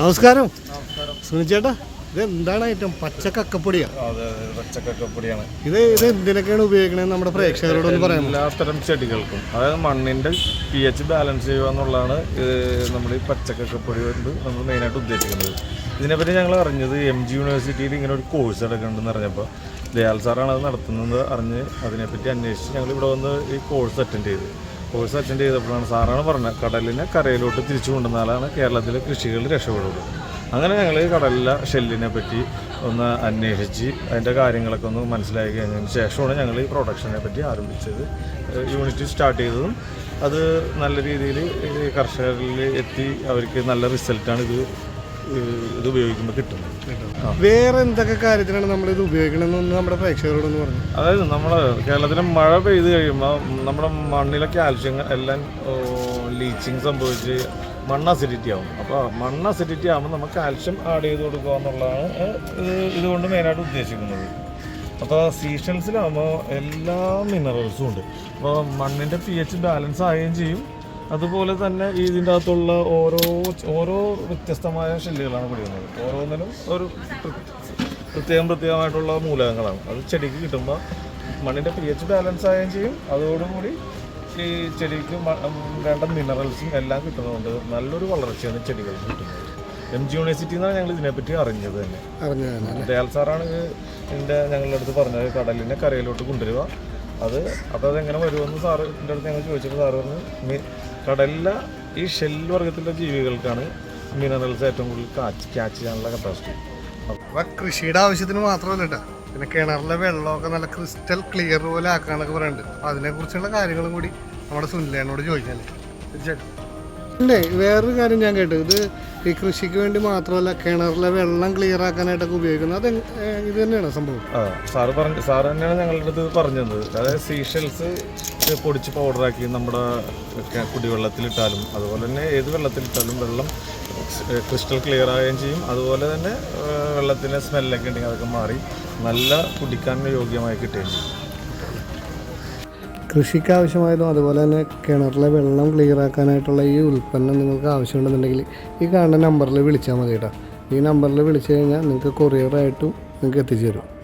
നമസ്കാരം. സുനിച്ചേട്ടാ ഇത് എന്താണ് ഐറ്റം പച്ചക്കക്കപ്പൊടിയാണ്. ഇത് ഇത് എന്തിനൊക്കെയാണ് ഉപയോഗിക്കണത് നമ്മുടെ പ്രേക്ഷകരോടൊന്ന് പറയാമോ? എല്ലാത്തരം ചെടികൾക്കും. അതായത് മണ്ണിന്റെ പി എച്ച് ബാലൻസ് ചെയ്യുക എന്നുള്ളതാണ് നമ്മൾ ഈ പച്ചക്കക്കപ്പൊടി കൊണ്ട് നമ്മൾ മെയിനായിട്ട് ഉദ്ദേശിക്കുന്നത്. ഇതിനെപ്പറ്റി ഞങ്ങൾ അറിഞ്ഞത് എം ജി യൂണിവേഴ്സിറ്റിയിൽ ഇങ്ങനെ ഒരു കോഴ്സ് എടുക്കുന്നുണ്ടെന്ന് അറിഞ്ഞപ്പോൾ ദയാൽ സാറാണ് അത് നടത്തുന്നത് അറിഞ്ഞ് അതിനെപ്പറ്റി അന്വേഷിച്ച് ഞങ്ങൾ ഇവിടെ വന്ന് ഈ കോഴ്സ് അറ്റൻഡ് ചെയ്ത്. കോഴ്സ് അറ്റൻഡ് ചെയ്തപ്പോഴാണ് സാറാണ് പറഞ്ഞത് കടലിനെ കരയിലോട്ട് തിരിച്ചു കൊണ്ടുവന്നാലാണ് കേരളത്തിലെ കൃഷികൾ രക്ഷപ്പെടുള്ളൂ അങ്ങനെ ഞങ്ങൾ കടലിലെ ഷെല്ലിനെ പറ്റി ഒന്ന് അന്വേഷിച്ച് അതിന്റെ കാര്യങ്ങളൊക്കെ ഒന്ന് മനസ്സിലാക്കി കഴിഞ്ഞതിന് ശേഷമാണ് ഞങ്ങൾ ഈ പ്രൊഡക്ഷനെ പറ്റി ആരംഭിച്ചത്. യൂണിറ്റ് സ്റ്റാർട്ട് ചെയ്തതും അത് നല്ല രീതിയിൽ കർഷകരിൽ എത്തി അവർക്ക് നല്ല റിസൾട്ടാണ് ഇത് ഇത് ഉപയോഗിക്കുമ്പോൾ കിട്ടുന്നത് വേറെ എന്തൊക്കെ കാര്യത്തിനാണ് നമ്മൾ ഇത് ഉപയോഗിക്കണമെന്ന് നമ്മുടെ പ്രേക്ഷകരോടൊന്ന് പറഞ്ഞു? അതായത് നമ്മൾ കേരളത്തിൽ മഴ പെയ്ത് കഴിയുമ്പോൾ നമ്മുടെ മണ്ണിലെ കാൽഷ്യം എല്ലാം ലീച്ചിങ് സംഭവിച്ച് മണ്ണ് അസിഡിറ്റി ആവും. അപ്പോൾ മണ്ണ് അസിഡിറ്റി ആകുമ്പോൾ നമുക്ക് കാൽഷ്യം ആഡ് ചെയ്ത് കൊടുക്കുക എന്നുള്ളതാണ് ഇത് ഇതുകൊണ്ട് മെയിനായിട്ട് ഉദ്ദേശിക്കുന്നത്. അപ്പോൾ സീഷൻസിലാകുമ്പോൾ എല്ലാ മിനറൽസും ഉണ്ട്. അപ്പോൾ മണ്ണിന്റെ പി എച്ച് ബാലൻസ് ആവുകയും ചെയ്യും. അതുപോലെ തന്നെ ഇതിന്റെ അകത്തുള്ള ഓരോ ഓരോ വ്യത്യസ്തമായ ഷെല്ലുകളാണ് പിടിക്കുന്നത് ഓരോന്നിനും ഒരു പ്ര- പ്രത്യേകം പ്രത്യേകമായിട്ടുള്ള മൂലകങ്ങളാണ്. അത് ചെടിക്ക് കിട്ടുമ്പോൾ മണ്ണിന്റെ പി എച്ച് ബാലൻസ് ആവുകയും ചെയ്യും. അതോടുകൂടി ഈ ചെടിക്ക് വേണ്ട മിനറൽസും എല്ലാം കിട്ടുന്നതുകൊണ്ട് നല്ലൊരു വളർച്ചയാണ് ചെടികൾക്ക് കിട്ടുന്നത്. എം ജി യൂണിവേഴ്സിറ്റി എന്നാണ് ഞങ്ങൾ ഇതിനെപ്പറ്റി അറിഞ്ഞത് തന്നെ. അറിഞ്ഞത് ദയാൽ സാറാണ് ഇത് ഇതിന്റെ ഞങ്ങളുടെ അടുത്ത് പറഞ്ഞത്. കടലിനെ കരയിലോട്ട് കൊണ്ടുവരിക. അത് അപ്പോൾ അതെങ്ങനെ വരുമെന്ന് സാറ് എന്റെ അടുത്ത് ഞങ്ങൾ ചോദിച്ചപ്പോൾ സാറ് പറഞ്ഞു മി- കടലിലെ ഈ ഷെൽ വർഗത്തിലെ ജീവികൾക്കാണ് മിനറൽസ് ഏറ്റവും കൂടുതൽ കാച്ച് ക്യാച്ച് ചെയ്യാനുള്ള കപ്പാസിറ്റി അപ്പോൾ കൃഷിയുടെ ആവശ്യത്തിന് മാത്രമല്ല കേട്ടോ പിന്നെ കിണറിലെ വെള്ളമൊക്കെ നല്ല ക്രിസ്റ്റൽ ക്ലിയർ പോലെ ആക്കാനൊക്കെ പറയുന്നുണ്ട് അപ്പോൾ അതിനെക്കുറിച്ചുള്ള കാര്യങ്ങളും കൂടി നമ്മുടെ സുനിലേനോട് ചോദിക്കാനല്ലേ തീർച്ചയായിട്ടും പിന്നെ വേറൊരു കാര്യം ഞാൻ കേട്ടു. ഇത് ഈ കൃഷിക്ക് വേണ്ടി മാത്രമല്ല കിണറിലെ വെള്ളം ക്ലിയർ ആക്കാനായിട്ടൊക്കെ ഉപയോഗിക്കുന്നത്. അത് ഇത് തന്നെയാണ് സംഭവം. ആ സാറ് പറഞ്ഞ സാറ് തന്നെയാണ് ഞങ്ങളുടെ അടുത്ത് പറഞ്ഞത്. അതായത് സീഷെൽസ് പൊടിച്ച് പൗഡറാക്കി നമ്മുടെ കുടിവെള്ളത്തിലിട്ടാലും അതുപോലെ തന്നെ ഏത് വെള്ളത്തിലിട്ടാലും വെള്ളം ക്രിസ്റ്റൽ ക്ലിയർ ആവുകയും ചെയ്യും. അതുപോലെ തന്നെ വെള്ളത്തിന്റെ സ്മെല്ലൊക്കെ ഉണ്ടെങ്കിൽ അതൊക്കെ മാറി നല്ല കുടിക്കാൻ യോഗ്യമായി കിട്ടുകയും ചെയ്യും. കൃഷിക്ക് ആവശ്യമായതും അതുപോലെ തന്നെ കിണറിലെ വെള്ളം ക്ലിയർ ആക്കാനായിട്ടുള്ള ഈ ഉൽപ്പന്നം നിങ്ങൾക്ക് ആവശ്യമുണ്ടെന്നുണ്ടെങ്കിൽ ഈ കാണുന്ന നമ്പറിൽ വിളിച്ചാൽ മതി കേട്ടോ. ഈ നമ്പറിൽ വിളിച്ചു കഴിഞ്ഞാൽ നിങ്ങൾക്ക് കൊറിയറായിട്ടും നിങ്ങൾക്ക് എത്തിച്ചേരും